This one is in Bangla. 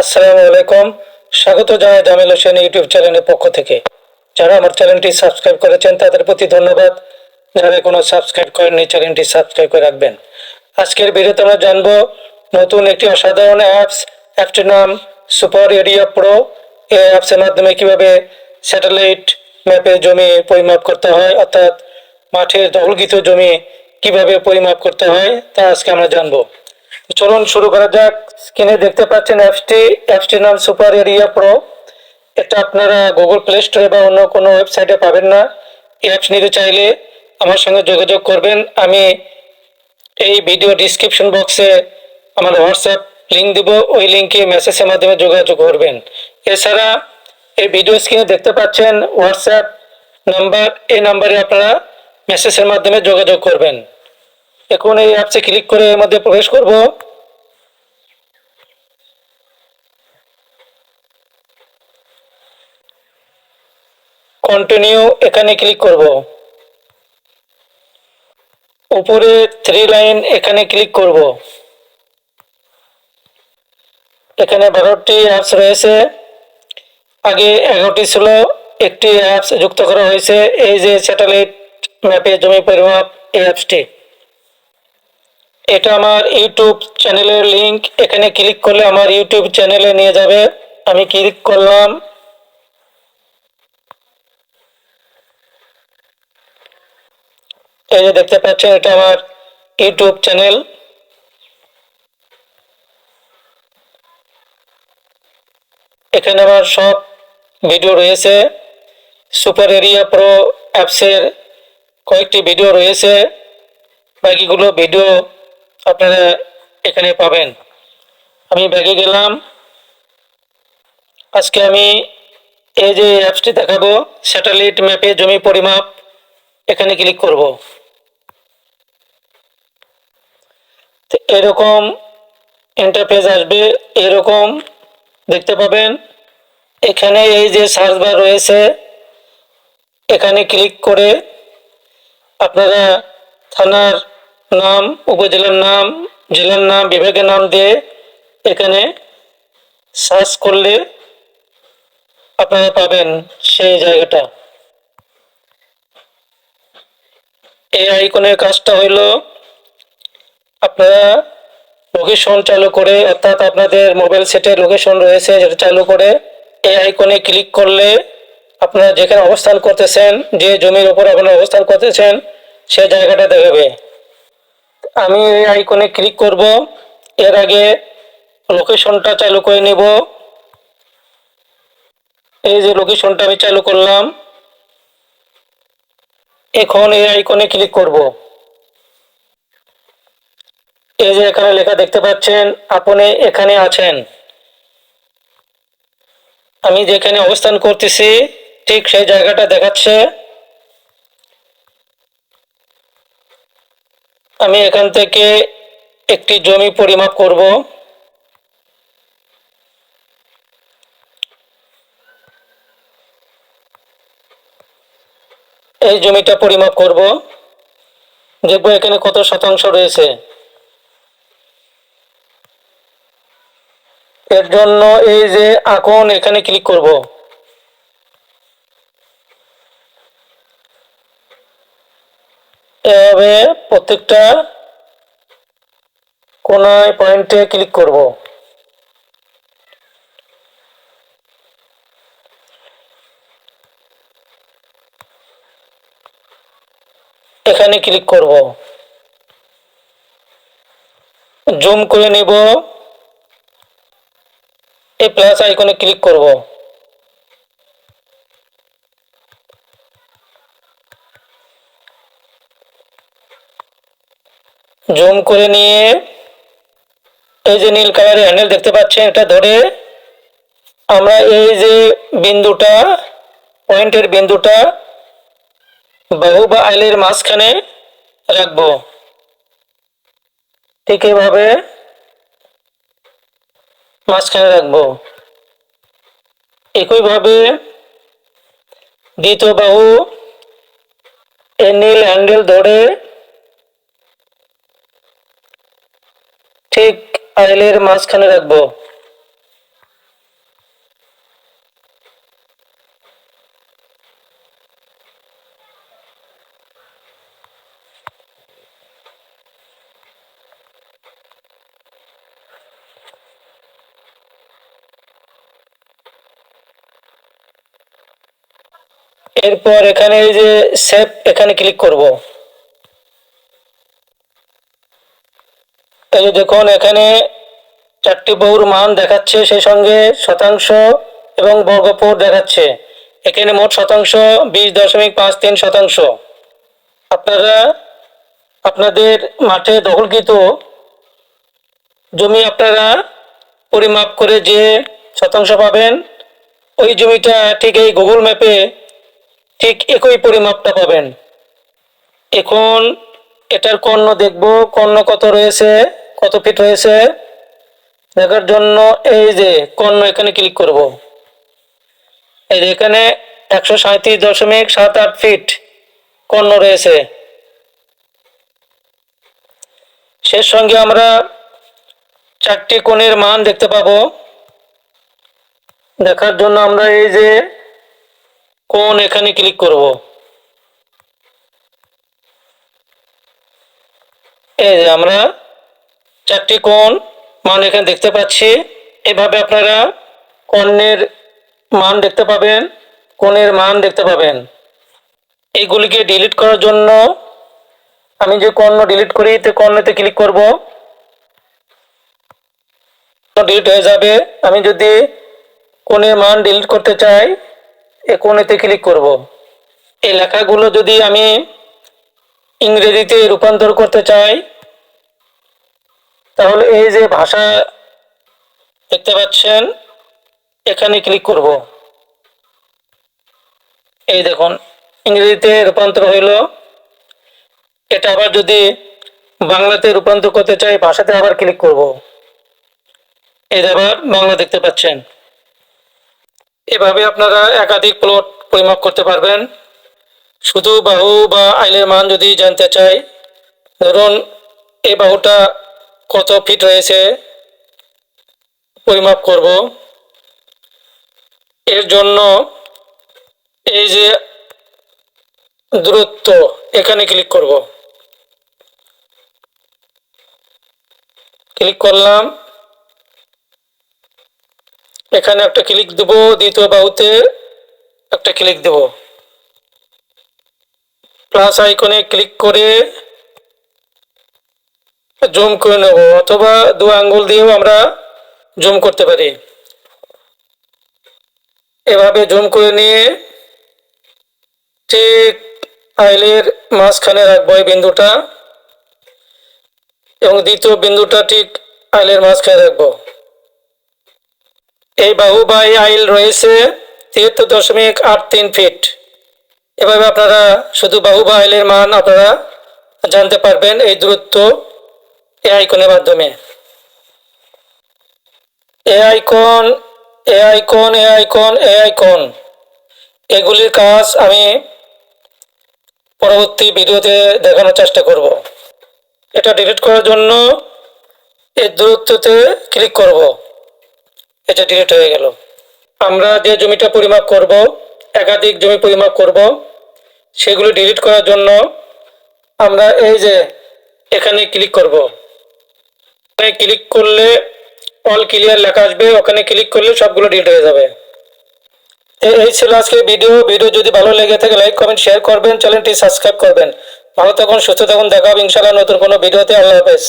আসসালামু আলাইকুম। স্বাগত জানাই জামিল হোসেন ইউটিউব চ্যানেলের পক্ষ থেকে। যারা আমার চ্যানেলটি সাবস্ক্রাইব করেছেন, তাদের প্রতি ধন্যবাদ। যারা কোনো সাবস্ক্রাইব করেননি, চ্যানেলটি সাবস্ক্রাইব করে রাখবেন। আজকের ভিডিওতে আমরা জানব নতুন একটি অসাধারণ অ্যাপস, অ্যাপটির নাম সুপার এরিয়া প্রো। এই অ্যাপসের মাধ্যমে কীভাবে স্যাটেলাইট ম্যাপে জমি পরিমাপ করতে হয়, অর্থাৎ মাঠের দখলকৃত জমি কীভাবে পরিমাপ করতে হয়, তা আজকে আমরা জানব। চলুন শুরু করা যাক। স্ক্রিনে দেখতে পাচ্ছেন অ্যাপসটি অ্যাপসটির নাম সুপার এরিয়া প্রো এটা আপনারা গুগল প্লে স্টোরে বা অন্য কোনো ওয়েবসাইটে পাবেন না। এই অ্যাপস নিতে চাইলে আমার সঙ্গে যোগাযোগ করবেন। আমি এই ভিডিও ডিসক্রিপশন বক্সে আমার হোয়াটসঅ্যাপ লিঙ্ক দিব। ওই লিঙ্কে মেসেজের মাধ্যমে যোগাযোগ করবেন। এছাড়া এই ভিডিও স্ক্রিনে দেখতে পাচ্ছেন হোয়াটসঅ্যাপ নাম্বার এই নাম্বারে আপনারা মেসেজের মাধ্যমে যোগাযোগ করবেন। এখন এই অ্যাপসে ক্লিক করে এর মধ্যে প্রবেশ করব। কন্টিনিউ এখানে ক্লিক করব। উপরে থ্রি লাইন এখানে ক্লিক করব। এখানে বারোটি অ্যাপস রয়েছে। আগে এগারোটি ছিল, একটি অ্যাপস যুক্ত করা হয়েছে। এই যে স্যাটেলাইট ম্যাপে জমি পরিমাপ এই অ্যাপসটি এটা আমার ইউটিউব চ্যানেলের লিংক এখানে ক্লিক করলে আমার ইউটিউব চ্যানেলে নিয়ে যাবে। আমি ক্লিক করলাম। এই যে দেখতে পাচ্ছেন, এটা আমার ইউটিউব চ্যানেল এখানে আমার সব ভিডিও রয়েছে। সুপার এরিয়া প্রো অ্যাপসের কয়েকটি ভিডিও রয়েছে। বাকিগুলো ভিডিও আপনারা এখানে পাবেন। আমি ব্যাগে গেলাম। আজকে আমি এই যে অ্যাপসটি দেখাবো, স্যাটেলাইট ম্যাপে জমি পরিমাপ, এখানে ক্লিক করব। এরকম ইন্টারফেস আসবে, এরকম দেখতে পাবেন। এখানে এই যে সার্চ বার রয়েছে, এখানে ক্লিক করে আপনারা থানার নাম, উপজেলার নাম, জেলার নাম, বিভাগের নাম দিয়ে এখানে সার্চ করলে আপনারা পাবেন সেই জায়গাটা। এই আইকনের কাজটা হইল আপনারা লোকেশন চালু করে, অর্থাৎ আপনাদের মোবাইল সেটে লোকেশন রয়েছে যেটা চালু করে, এই আইকনে ক্লিক করলে আপনারা যেখানে অবস্থান করতেছেন, যে জমির উপর আপনারা অবস্থান করতেছেন, সে জায়গাটা দেখাবে। আমি এই আইকনে ক্লিক করব। এর আগে লোকেশনটা চালু করে নেব। এই যে লোকেশনটা আমি চালু করলাম। এখন এই আইকনে ক্লিক করব। এই যে এখানে লেখা দেখতে পাচ্ছেন, আপনি এখানে আছেন। আমি যেখানে অবস্থান করতেছি, ঠিক সেই জায়গাটা দেখাচ্ছে। আমি এখান থেকে একটি জমি পরিমাপ করব। এই জমিটা পরিমাপ করব। দেখব এখানে কত শতাংশ রয়েছে। এর জন্য এই যে এখন এখানে ক্লিক করব। এভাবে প্রত্যেকটা কোনায় পয়েন্টে ক্লিক করব। এখানে ক্লিক করব। জুম করে নিব। এই প্লাস আইকনে ক্লিক করব। জুম করে নিয়ে এই যে নীল কালারের হ্যান্ডেল দেখতে পাচ্ছেন, এটা ধরে আমরা এই যে বিন্দুটা, পয়েন্টের বিন্দুটা বাহু বা আইলের মাঝখানে রাখব। ঠিক এভাবে মাঝখানে রাখব। একইভাবে দ্বিতীয় বাহু এ নীল হ্যান্ডেল ধরে প্যানেলের মাঝখানে রাখব। এরপর এখানে এই যে সেভ এখানে ক্লিক করব। এই যে দেখুন, এখানে চারটি বহুর মান দেখাচ্ছে সেই সঙ্গে শতাংশ এবং বর্গপুর দেখাচ্ছে। এখানে মোট শতাংশ, বিশ দশমিক পাঁচ তিন শতাংশ। আপনারা আপনাদের মাঠে দখলকৃত জমি আপনারা পরিমাপ করে যে শতাংশ পাবেন, ওই জমিটা ঠিক এই গুগল ম্যাপে ঠিক একই পরিমাপটা পাবেন। এখন এটার কর্ণ দেখব, কর্ণ কত রয়েছে, কত ফিট রয়েছে? দেখার জন্য এই যে কর্ণ এখানে ক্লিক করব। এই যে এখানে একশো সাঁত্রিশ দশমিক সাত আট ফিট কর্ণ রয়েছে। শেষ সঙ্গে আমরা চারটি কোণের মান দেখতে পাবো। দেখার জন্য আমরা এই যে কোণ এখানে ক্লিক করব। এই যে আমরা চারটি কোণ মান এখানে দেখতে পাচ্ছি। এভাবে আপনারা কর্ণের মান দেখতে পাবেন, কোণের মান দেখতে পাবেন। এইগুলিকে ডিলিট করার জন্য আমি যে কর্ণ ডিলিট করি, তে কর্ণতে ক্লিক করব। ডিলিট হয়ে যাবে। আমি যদি কোণের মান ডিলিট করতে চাই, এ কোণেতে ক্লিক করব। এই লেখাগুলো যদি আমি ইংরেজিতে রূপান্তর করতে চাই তাহলে এই যে ভাষা দেখতে পাচ্ছেন, এখানে ক্লিক করব। এই দেখুন, ইংরেজিতে রূপান্তর হইল। এটা আবার যদি বাংলাতে রূপান্তর করতে চাই, ভাষাতে আবার ক্লিক করব। এই আবার বাংলা দেখতে পাচ্ছেন। এভাবে আপনারা একাধিক প্লট পরিমাপ করতে পারবেন। শুধু বাহু বা আইলের মান যদি জানতে চাই, ধরুন এই বাহুটা কত ফিট রয়েছে পরিমাপ করব। এর জন্য এই যে দূরত্ব, এখানে ক্লিক করব। ক্লিক করলাম। এখানে একটা ক্লিক দেব, দ্বিতীয় বাহুতে একটা ক্লিক দেব। প্লাস আইকনে ক্লিক করে জুম করে নেব, অথবা দু আঙ্গুল দিয়েও আমরা জুম করতে পারি। এভাবে জুম করে নিয়ে ঠিক আইলের মাঝখানে রাখব এই বিন্দুটা এবং দ্বিতীয় বিন্দুটা ঠিক আইলের মাঝখানে রাখব। এই বাহু বা এই আইল রয়েছে তিয়াত্তর দশমিক আট তিন ফিট। এভাবে আপনারা শুধু বাহু বা আইলের মান আপনারা জানতে পারবেন, এই দূরত্ব এ আইকনের মাধ্যমে? A icon A icon A icon A icon এগুলির কাজ আমি পরবর্তী ভিডিওতে দেখানোর চেষ্টা করব। এটা ডিলিট করার জন্য এর দূরত্বতে ক্লিক করব। এটা ডিলিট হয়ে গেল। আমরা যে জমিটা পরিমাপ করব, একাধিক জমি পরিমাপ করব, সেগুলো ডিলিট করার জন্য আমরা এই যে এখানে ক্লিক করব। ক্লিক করলে অল ক্লিয়ার লেখা আসবে, ওখানে ক্লিক করলে সবগুলো ডিলিট হয়ে যাবে। এই ছিল আজকে ভিডিও ভিডিও যদি ভালো লেগে থাকে লাইক কমেন্ট শেয়ার করবেন। চ্যানেলটি সাবস্ক্রাইব করবেন। ভালো থাকুন, সুস্থ থাকুন। দেখা হবে ইনশাআল্লাহ নতুন কোনো ভিডিওতে আল্লাহ হাফেজ।